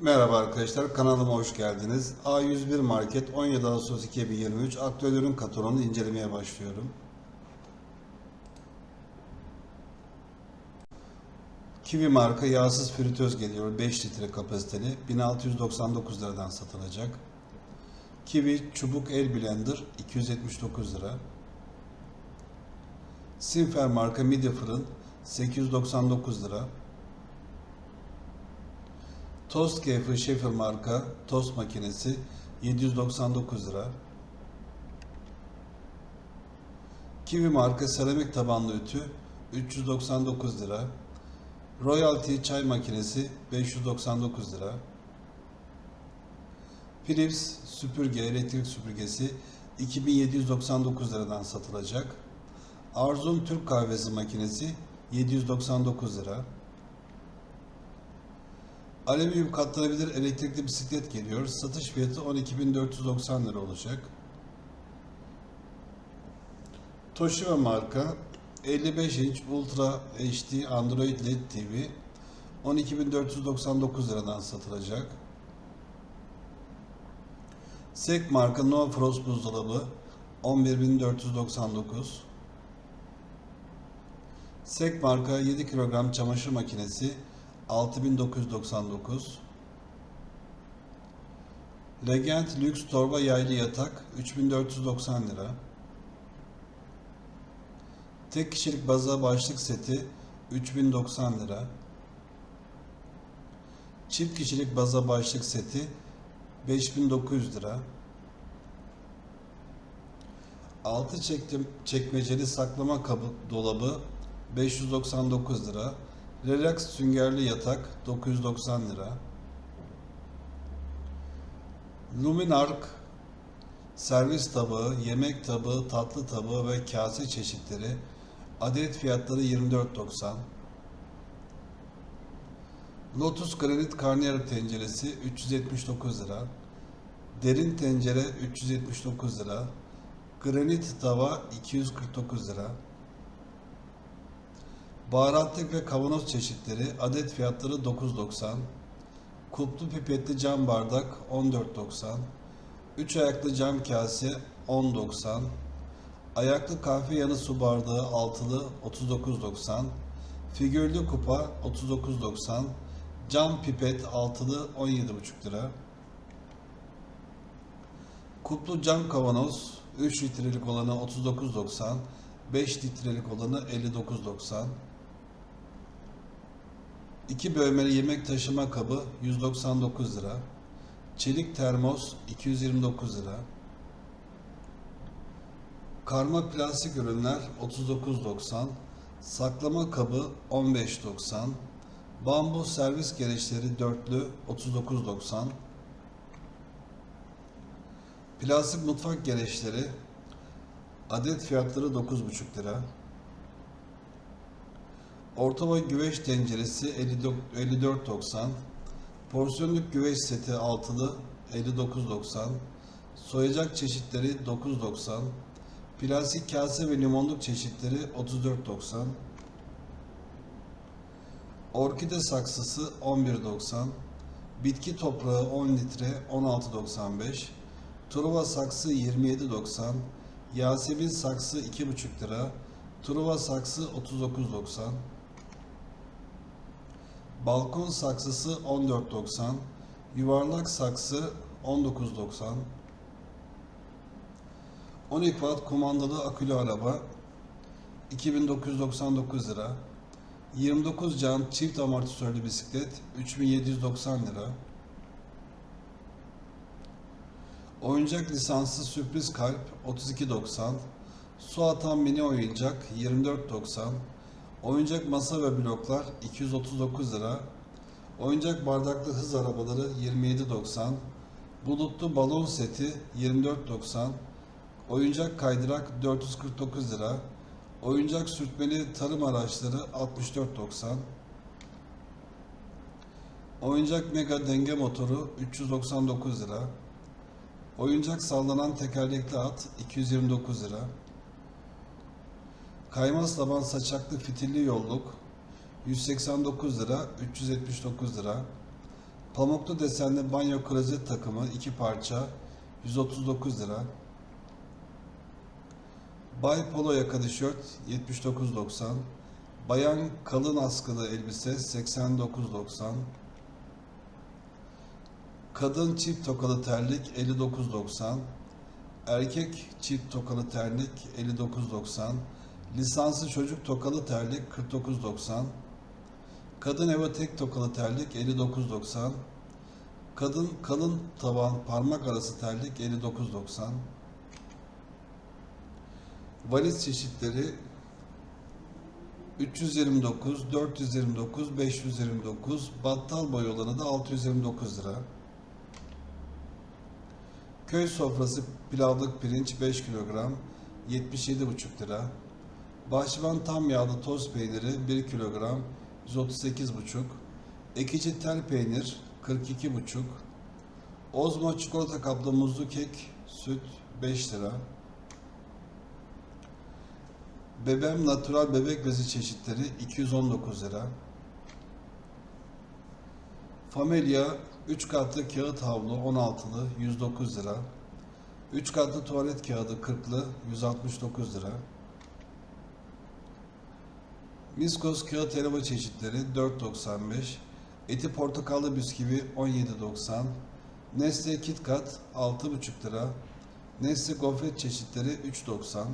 Merhaba arkadaşlar, kanalıma hoş geldiniz. A101 Market 17 Ağustos 2023 aktüel ürün katalogunu incelemeye başlıyorum. Kiwi marka yağsız fritöz geliyor 5 litre kapasiteli 1699 liradan satılacak. Kiwi çubuk el blender 279 lira. Sinfer marka midye fırın 899 lira. Toast Cafe Sheffield marka tost makinesi 799 lira. Kiwi marka seramik tabanlı ütü 399 lira. Royalty çay makinesi 599 lira. Philips süpürge elektrik süpürgesi 2799 liradan satılacak. Arzum Türk kahvesi makinesi 799 lira. Alüminyum katlanabilir elektrikli bisiklet geliyor. Satış fiyatı 12.490 lira olacak. Toshiba marka 55 inç Ultra HD Android LED TV 12.499 liradan satılacak. Sek marka No Frost buzdolabı 11.499 Sek marka 7 kilogram çamaşır makinesi 6999 Legend lüks torba yaylı yatak 3490 lira. Tek kişilik baza başlık seti 3090 lira. Çift kişilik baza başlık seti 5900 lira. 6 çektim, çekmeceli saklama kabı dolabı 599 lira Relax süngerli yatak 990 lira. Luminark servis tabağı, yemek tabağı, tatlı tabağı ve kase çeşitleri adet fiyatları 24.90. Lotus granit karnıyarık tenceresi 379 lira. Derin tencere 379 lira. Granit tava 249 lira. Baharatlık ve kavanoz çeşitleri adet fiyatları 9.90. Kuplu pipetli cam bardak 14.90. 3 ayaklı cam kase 10.90. Ayaklı kahve yanı su bardağı altılı 39.90. Figürlü kupa 39.90. Cam pipet altılı 17.5 lira. Kuplu cam kavanoz 3 litrelik olanı 39.90. 5 litrelik olanı 59.90. 2 bölmeli yemek taşıma kabı 199 lira. Çelik termos 229 lira. Karma plastik ürünler 39.90. Saklama kabı 15.90. Bambu servis gereçleri dörtlü 39.90. Plastik mutfak gereçleri adet fiyatları 9.5 lira. Orta güveç tenceresi 54.90. Porsiyonluk güveç seti altılı 59.90. Soyacak çeşitleri 9.90. Plastik kase ve limonluk çeşitleri 34.90. Orkide saksısı 11.90. Bitki toprağı 10 litre 16.95. Truva saksı 27.90. Yasemin saksı 2.5 lira. Truva saksı 39.90. Balkon saksısı 14.90. Yuvarlak saksı 19.90. 12 watt kumandalı akülü araba 2999 lira. 29 cam çift amortisörlü bisiklet 3790 lira. Oyuncak lisanslı sürpriz kalp 32.90. Su atan mini oyuncak 24.90. Oyuncak masa ve bloklar 239 lira. Oyuncak bardaklı hız arabaları 27.90. Bulutlu balon seti 24.90. Oyuncak kaydırak 449 lira. Oyuncak sürtmeli tarım araçları 64.90. Oyuncak mega denge motoru 399 lira. Oyuncak sallanan tekerlekli at 229 lira. Kaymaz taban saçaklı fitilli yolluk 189 lira 379 lira. Pamuklu desenli banyo klozet takımı 2 parça 139 lira. Bay Polo yaka tişört 79.90. Bayan kalın askılı elbise 89.90. Kadın çift tokalı terlik 59.90. Erkek çift tokalı terlik 59.90. Lisanslı çocuk tokalı terlik 49.90. Kadın eve tek tokalı terlik 59.90. Kadın kalın taban parmak arası terlik 59.90. Valiz çeşitleri 329, 429, 529, battal boy olanı da 629 lira. Köy sofrası pilavlık pirinç 5 kilogram 77,5 lira. Bahçıvan tam yağlı toz peyniri 1 kilogram 138,5. Ekici tel peynir 42,5. Ozmo çikolata kaplı muzlu kek süt 5 lira. Bebem natural bebek bezi çeşitleri 219 lira. Familia 3 katlı kağıt havlu 16'lı 109 lira. 3 katlı tuvalet kağıdı 40'lı 169 lira. Miskos kağıt helva çeşitleri 4.95. Eti portakallı bisküvi 17.90. Nestle KitKat 6.5 lira. Nestle gofret çeşitleri 3.90.